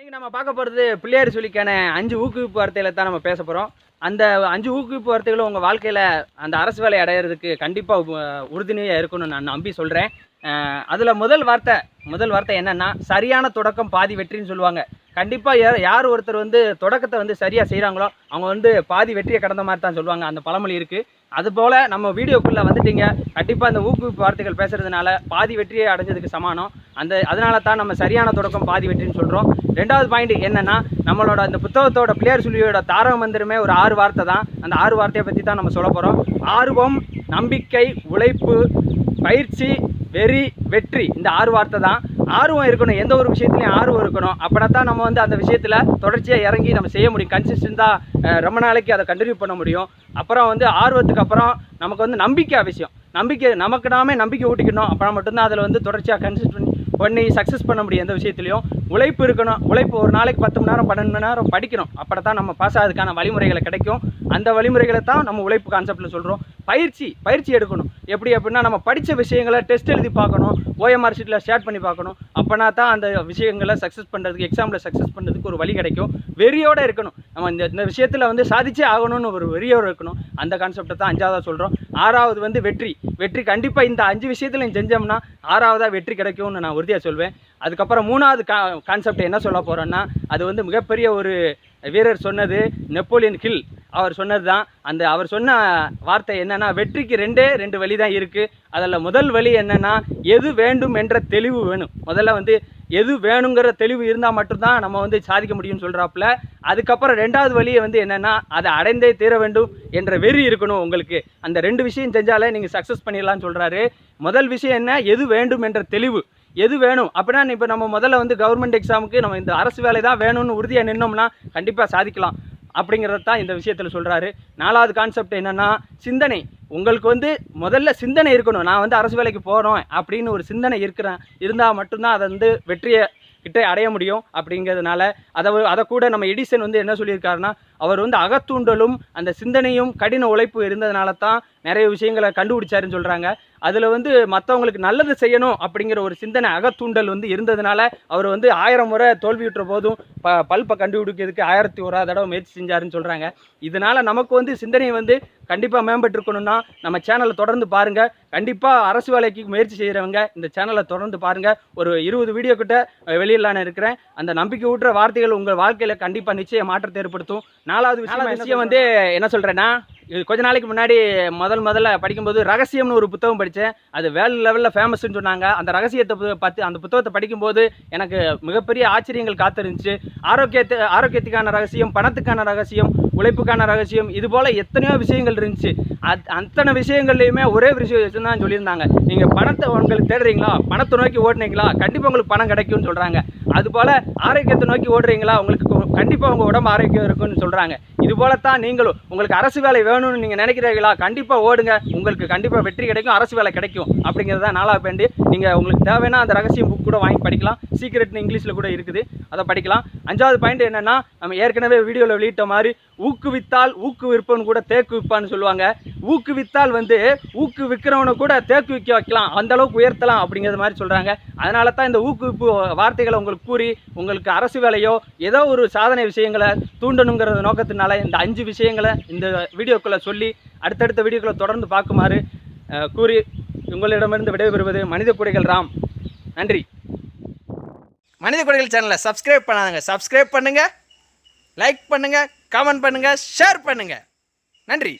இன்றைக்கி நம்ம பார்க்க போகிறது பிள்ளையார் சொல்லிக்கான அஞ்சு ஊக்குவிப்பு வார்த்தையில் தான் நம்ம பேச போகிறோம் அந்த அஞ்சு ஊக்குவிப்பு வார்த்தைகளும் உங்கள் வாழ்க்கையில் அந்த அரசு வேலை அடையிறதுக்கு கண்டிப்பாக உறுதுணையாக இருக்கணும்னு நான் நம்பி சொல்கிறேன் அதில் முதல் வார்த்தை முதல் வார்த்தை என்னென்னா சரியான தொடக்கம் பாதி வெற்றின்னு சொல்லுவாங்க. கண்டிப்பாக யார் யார் ஒருத்தர் வந்து தொடக்கத்தை வந்து சரியாக செய்கிறாங்களோ அவங்க வந்து பாதி வெற்றியை கடந்த மாதிரி தான் சொல்லுவாங்க. அந்த பழமொழி இருக்குது அதுபோல் நம்ம வீடியோக்குள்ளே வந்துட்டீங்க. கண்டிப்பாக அந்த ஊக்குவிப்பு வார்த்தைகள் பேசுகிறதுனால பாதி வெற்றியை அடைஞ்சதுக்கு சமானம். அந்த அதனால தான் நம்ம சரியான தொடக்கம் பாதி வெற்றின்னு சொல்கிறோம் ரெண்டாவது பாயிண்ட் என்னென்னா நம்மளோட அந்த புத்தகத்தோட பிளேயர் சுழியோட தாரக மந்திரமே ஒரு ஆறு வார்த்தை தான். அந்த ஆறு வார்த்தையை பற்றி தான் நம்ம சொல்ல போகிறோம் ஆர்வம் நம்பிக்கை உழைப்பு பயிற்சி வெறி வெற்றி இந்த ஆறு வார்த்தை தான். ஆர்வம் இருக்கணும். எந்த ஒரு விஷயத்துலையும் ஆர்வம் இருக்கணும். அப்படின்னா தான் நம்ம வந்து அந்த விஷயத்தில் தொடர்ச்சியாக இறங்கி நம்ம செய்ய முடியும். கன்சிஸ்டண்ட்டாக ரொம்ப நாளைக்கு அதை கண்டினியூ பண்ண முடியும். அப்புறம் வந்து ஆர்வத்துக்கு அப்புறம் நமக்கு வந்து நம்பிக்கை அவசியம். நம்பிக்கை நமக்கு நாமே நம்பிக்கை ஊட்டிக்கணும். அப்புறம் மட்டும்தான் அதில் வந்து தொடர்ச்சியாக கன்சிஸ்ட் பண்ணி பண்ணி சக்ஸஸ் பண்ண முடியும் எந்த விஷயத்துலையும். உழைப்பு இருக்கணும். உழைப்பு ஒரு நாளைக்கு பத்து மணி நேரம் பன்னெண்டு மணி நேரம் படிக்கணும். அப்படி தான் நம்ம பாஸ் ஆகிறதுக்கான வழிமுறைகளை கிடைக்கும். அந்த வழிமுறைகளை தான் நம்ம உழைப்பு கான்செப்டில் சொல்கிறோம் பயிற்சி பயிற்சி எடுக்கணும். எப்படி அப்படின்னா நம்ம படித்த விஷயங்களை டெஸ்ட் எழுதி பார்க்கணும் ஓஎம்ஆர் ஷீட்டில் ஷேர் பண்ணி பார்க்கணும். அப்போனா தான் அந்த விஷயங்களை சக்ஸஸ் பண்ணுறதுக்கு எக்ஸாமில் சக்ஸஸ் பண்ணுறதுக்கு ஒரு வழி கிடைக்கும். வெறியோடு இருக்கணும். நம்ம இந்த இந்த விஷயத்தில் வந்து சாதிச்சே ஆகணும்னு ஒரு வெறியோடு இருக்கணும். அந்த கான்செப்டை தான் அஞ்சாவதாக சொல்கிறோம் ஆறாவது வந்து வெற்றி. வெற்றி கண்டிப்பாக இந்த அஞ்சு விஷயத்தில் செஞ்சோம்னா ஆறாவதாக வெற்றி கிடைக்கும்னு நான் உறுதியாக சொல்வேன். அதுக்கப்புறம் மூணாவது கா கான்செப்ட் என்ன சொல்ல போகிறேன்னா அது வந்து மிகப்பெரிய ஒரு வீரர் சொன்னது நெப்போலியன் ஹில் அவர் சொன்னது தான் அந்த அவர் சொன்ன வார்த்தை என்னென்னா வெற்றிக்கு ரெண்டே ரெண்டு வழி தான் இருக்குது அதில் முதல் வழி என்னென்னா எது வேண்டும் என்ற தெளிவு வேணும். முதல்ல வந்து எது வேணுங்கிற தெளிவு இருந்தால் மட்டும்தான் நம்ம வந்து சாதிக்க முடியும்னு சொல்கிறாப்புல அதுக்கப்புறம் ரெண்டாவது வழியை வந்து என்னென்னா அதை அடைந்தே தீர வேண்டும் என்ற வெறி இருக்கணும் உங்களுக்கு. அந்த ரெண்டு விஷயம் செஞ்சாலே நீங்கள் சக்ஸஸ் பண்ணிடலாம்னு சொல்கிறாரு முதல் விஷயம் என்ன? எது வேண்டும் என்ற தெளிவு. எது வேணும்? அப்படின்னா இப்போ நம்ம முதல்ல வந்து கவர்மெண்ட் எக்ஸாமுக்கு நம்ம இந்த அரசு வேலை தான் வேணும்னு உறுதியாக நின்னோம்னா கண்டிப்பாக சாதிக்கலாம். அப்படிங்கிறது தான் இந்த விஷயத்தில் சொல்கிறாரு நாலாவது கான்செப்ட் என்னென்னா சிந்தனை. உங்களுக்கு வந்து முதல்ல சிந்தனை இருக்கணும். நான் வந்து அரசு வேலைக்கு போகிறோம் அப்படின்னு ஒரு சிந்தனை இருக்கிறேன் இருந்தால் மட்டும்தான் அதை வந்து வெற்றியை கிட்டே அடைய முடியும் அப்படிங்கிறதுனால அதை அதை கூட நம்ம எடிசன் வந்து என்ன சொல்லியிருக்காருன்னா அவர் வந்து அகத்தூண்டலும் அந்த சிந்தனையும் கடின உழைப்பு இருந்ததுனால தான் நிறைய விஷயங்களை கண்டுபிடிச்சாருன்னு சொல்கிறாங்க அதில் வந்து மற்றவங்களுக்கு நல்லது செய்யணும் அப்படிங்கிற ஒரு சிந்தனை அகத்தூண்டல் வந்து இருந்ததுனால அவர் வந்து ஆயிரம் முறை தோல்வியுற்ற போதும் ப பல்பை கண்டுபிடிக்கிறதுக்கு ஆயிரத்தி ஒரு தடவை முயற்சி செஞ்சாருன்னு சொல்கிறாங்க இதனால் நமக்கு வந்து சிந்தனை வந்து கண்டிப்பாக மேம்பட்டுருக்கணும்னா நம்ம சேனலை தொடர்ந்து பாருங்கள் கண்டிப்பாக அரசு வேலைக்கு முயற்சி செய்கிறவங்க இந்த சேனலை தொடர்ந்து பாருங்கள் ஒரு இருபது வீடியோ கிட்ட வெளியிலான இருக்கிறேன். அந்த நம்பிக்கை ஊட்டுற வார்த்தைகள் உங்கள் வாழ்க்கையில் கண்டிப்பாக நிச்சயம் மாற்றத்தை ஏற்படுத்தும். நாலாவது விஷயம் வந்து என்ன சொல்கிறேன்னா இது கொஞ்ச நாளைக்கு முன்னாடி முதல் முதல்ல படிக்கும்போது ரகசியம்னு ஒரு புத்தகம் படித்தேன். அது வேர்ல்டு லெவலில் ஃபேமஸ்ன்னு சொன்னாங்க. அந்த ரகசியத்தை பார்த்து அந்த புத்தகத்தை படிக்கும்போது எனக்கு மிகப்பெரிய ஆச்சரியங்கள் காத்திருந்துச்சு. ஆரோக்கியத்தை ஆரோக்கியத்துக்கான ரகசியம் பணத்துக்கான ரகசியம் உழைப்புக்கான ரகசியம் இது போல் எத்தனையோ விஷயங்கள் இருந்துச்சு. அது அத்தனை விஷயங்கள்லையுமே ஒரே விஷயம் தான் சொல்லியிருந்தாங்க. நீங்கள் பணத்தை உங்களுக்கு தேடுறீங்களா? பணத்தை நோக்கி ஓடுனீங்களா? கண்டிப்பாக உங்களுக்கு பணம் கிடைக்கும்னு சொல்கிறாங்க அதுபோல் ஆரோக்கியத்தை நோக்கி ஓடுறீங்களா? உங்களுக்கு கண்டிப்பாக உங்கள் உடம்பு ஆரோக்கியம் இருக்கும்னு சொல்கிறாங்க இது போலத்தான் நீங்களும் உங்களுக்கு அரசு வேலை வேணும்னு நீங்கள் நினைக்கிறீங்களா கண்டிப்பாக ஓடுங்க. உங்களுக்கு கண்டிப்பாக வெற்றி கிடைக்கும் அரசு வேலை கிடைக்கும். அப்படிங்கிறது தான் நாலாவது பேண்டு நீங்கள் உங்களுக்கு தேவைன்னா அந்த ரகசியம் புக் கூட வாங்கி படிக்கலாம். சீக்ரெட்னு இங்கிலீஷில் கூட இருக்குது. அதை படிக்கலாம். அஞ்சாவது பாயிண்ட் என்னென்னா நம்ம ஏற்கனவே வீடியோவில் வெளியிட்ட மாதிரி ஊக்குவித்தால் ஊக்குவிற்பவன் கூட தேக்கு விற்பான்னு சொல்லுவாங்க. ஊக்குவித்தால் வந்து ஊக்குவிக்கிறவனை கூட தேக்கு விற்க வைக்கலாம். அந்த அளவுக்கு உயர்த்தலாம் அப்படிங்கிறது மாதிரி சொல்கிறாங்க அதனால தான் இந்த ஊக்குவிப்பு வார்த்தைகளை உங்களுக்கு கூறி உங்களுக்கு அரசு வேலையோ ஏதோ ஒரு சாதனை விஷயங்களை தூண்டணுங்கிற நோக்கத்தினால இந்த அஞ்சு விஷயங்களை இந்த வீடியோக்குள்ளே சொல்லி அடுத்தடுத்த வீடியோக்களை தொடர்ந்து பார்க்குமாறு கூறி உங்களிடமிருந்து விடைபெறுவது மனித குடைகள் ராம். நன்றி. மனித குடைகள் சேனலை சப்ஸ்கிரைப் பண்ணாதுங்க. சப்ஸ்கிரைப் பண்ணுங்கள் லைக் பண்ணுங்கள் கமெண்ட் பண்ணுங்கள் ஷேர் பண்ணுங்கள் நன்றி.